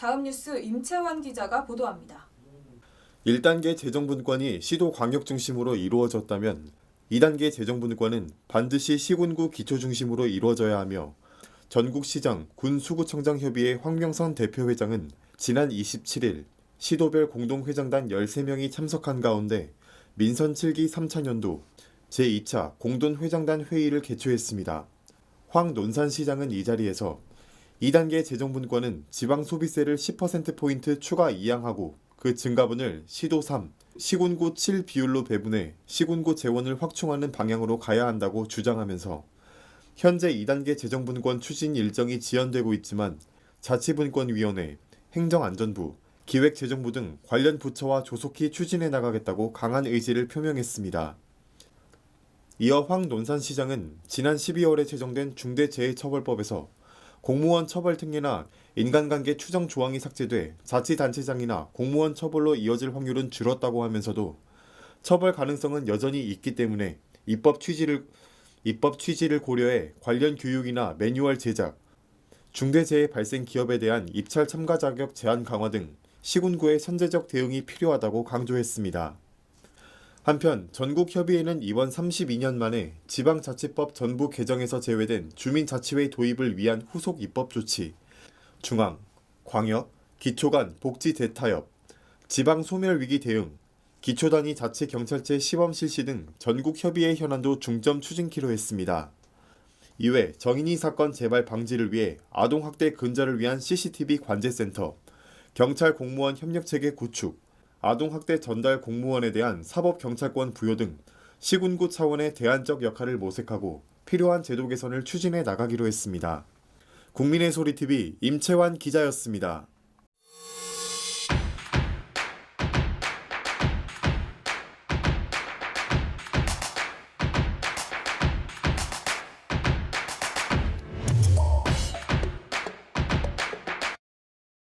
다음 뉴스 임채환 기자가 보도합니다. 1단계 재정분권이 시도 광역 중심으로 이루어졌다면 2단계 재정분권은 반드시 시군구 기초 중심으로 이루어져야 하며 전국시장 군수구청장 협의회 황명선 대표회장은 지난 27일 시도별 공동회장단 13명이 참석한 가운데 민선 7기 3차 년도 제2차 공동회장단 회의를 개최했습니다. 황 논산시장은 이 자리에서 2단계 재정분권은 지방 소비세를 10%포인트 추가 이양하고 그 증가분을 시도 3, 시군구 7 비율로 배분해 시군구 재원을 확충하는 방향으로 가야 한다고 주장하면서 현재 2단계 재정분권 추진 일정이 지연되고 있지만 자치분권위원회, 행정안전부, 기획재정부 등 관련 부처와 조속히 추진해 나가겠다고 강한 의지를 표명했습니다. 이어 황 논산시장은 지난 12월에 제정된 중대재해처벌법에서 공무원 처벌 특례나 인간관계 추정 조항이 삭제돼 자치단체장이나 공무원 처벌로 이어질 확률은 줄었다고 하면서도 처벌 가능성은 여전히 있기 때문에 입법 취지를 입법 취지를 고려해 관련 교육이나 매뉴얼 제작, 중대재해 발생 기업에 대한 입찰 참가 자격 제한 강화 등 시군구의 선제적 대응이 필요하다고 강조했습니다. 한편 전국협의회는 이번 32년 만에 지방자치법 전부 개정에서 제외된 주민자치회 도입을 위한 후속 입법 조치, 중앙, 광역, 기초 간 복지 대타협, 지방 소멸 위기 대응, 기초 단위 자치 경찰제 시범 실시 등 전국 협의회 현안도 중점 추진키로 했습니다. 이외 정인이 사건 재발 방지를 위해 아동 학대 근절을 위한 CCTV 관제센터, 경찰 공무원 협력 체계 구축, 아동 학대 전달 공무원에 대한 사법 경찰권 부여 등 시군구 차원의 대안적 역할을 모색하고 필요한 제도 개선을 추진해 나가기로 했습니다. 국민의 소리 TV 임채환 기자였습니다.